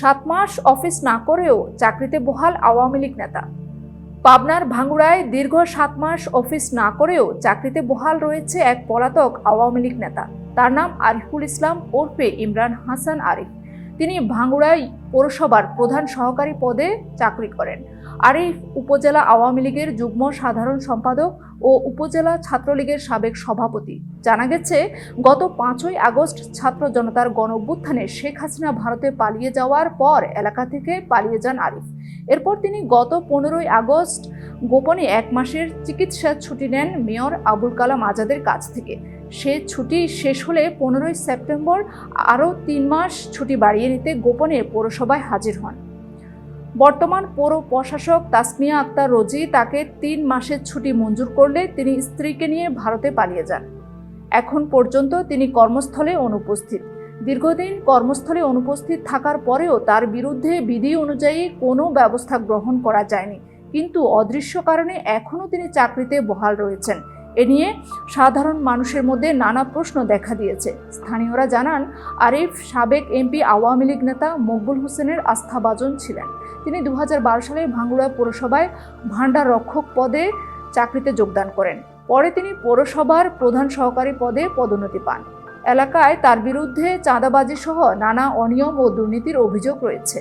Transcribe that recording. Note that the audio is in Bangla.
সাত মাস অফিস না করেও চাকরিতে বহাল আওয়ামী লীগ নেতা। পাবনার ভাঙ্গুড়ায় দীর্ঘ সাত মাস অফিস না করেও চাকরিতে বহাল রয়েছে এক পলাতক আওয়ামী লীগ নেতা। তার নাম আরিফুল ইসলাম ওরফে ইমরান হাসান আরিফ। তিনি ভাঙ্গুড়ায় পৌরসভার প্রধান সহকারী পদে চাকরি করেন। আরিফ উপজেলা আওয়ামী লীগের যুগ্ম সাধারণ সম্পাদক ও উপজেলা ছাত্রলীগের সাবেক সভাপতি। জানা গেছে, গত পাঁচই আগস্ট ছাত্র জনতার গণ শেখ হাসিনা ভারতে পালিয়ে যাওয়ার পর এলাকা থেকে পালিয়ে যান আরিফ। এরপর তিনি গত পনেরোই আগস্ট গোপনে এক মাসের চিকিৎসার ছুটি নেন মেয়র আবুল কালাম আজাদের কাছ থেকে। সে ছুটি শেষ হলে পনেরোই সেপ্টেম্বর আরও তিন মাস ছুটি বাড়িয়ে নিতে গোপনে পৌরসভায় হাজির হন। বর্তমান পৌর প্রশাসক তাসমিয়া আক্তার রোজি তাকে তিন মাসের ছুটি মঞ্জুর করলে তিনি স্ত্রীকে নিয়ে ভারতে পালিয়ে যান। এখন পর্যন্ত তিনি কর্মস্থলে অনুপস্থিত। দীর্ঘদিন কর্মস্থলে অনুপস্থিত থাকার পরেও তার বিরুদ্ধে বিধি অনুযায়ী কোনো ব্যবস্থা গ্রহণ করা যায়নি। কিন্তু অদৃশ্য কারণে এখনও তিনি চাকরিতে বহাল রয়েছেন। এ নিয়ে সাধারণ মানুষের মধ্যে নানা প্রশ্ন দেখা দিয়েছে। স্থানীয়রা জানান, আরিফ সাবেক এমপি, আওয়ামী লীগ নেতা মকবুল হোসেনের আস্থাভাজন ছিলেন। তিনি দু হাজার বারো সালে ভাঙ্গুড়া পৌরসভায় ভাণ্ডার রক্ষক পদে চাকরিতে যোগদান করেন। পরে তিনি পৌরসভার প্রধান সহকারী পদে পদোন্নতি পান। এলাকায় তার বিরুদ্ধে চাঁদাবাজি সহ নানা অনিয়ম ও দুর্নীতির অভিযোগ রয়েছে।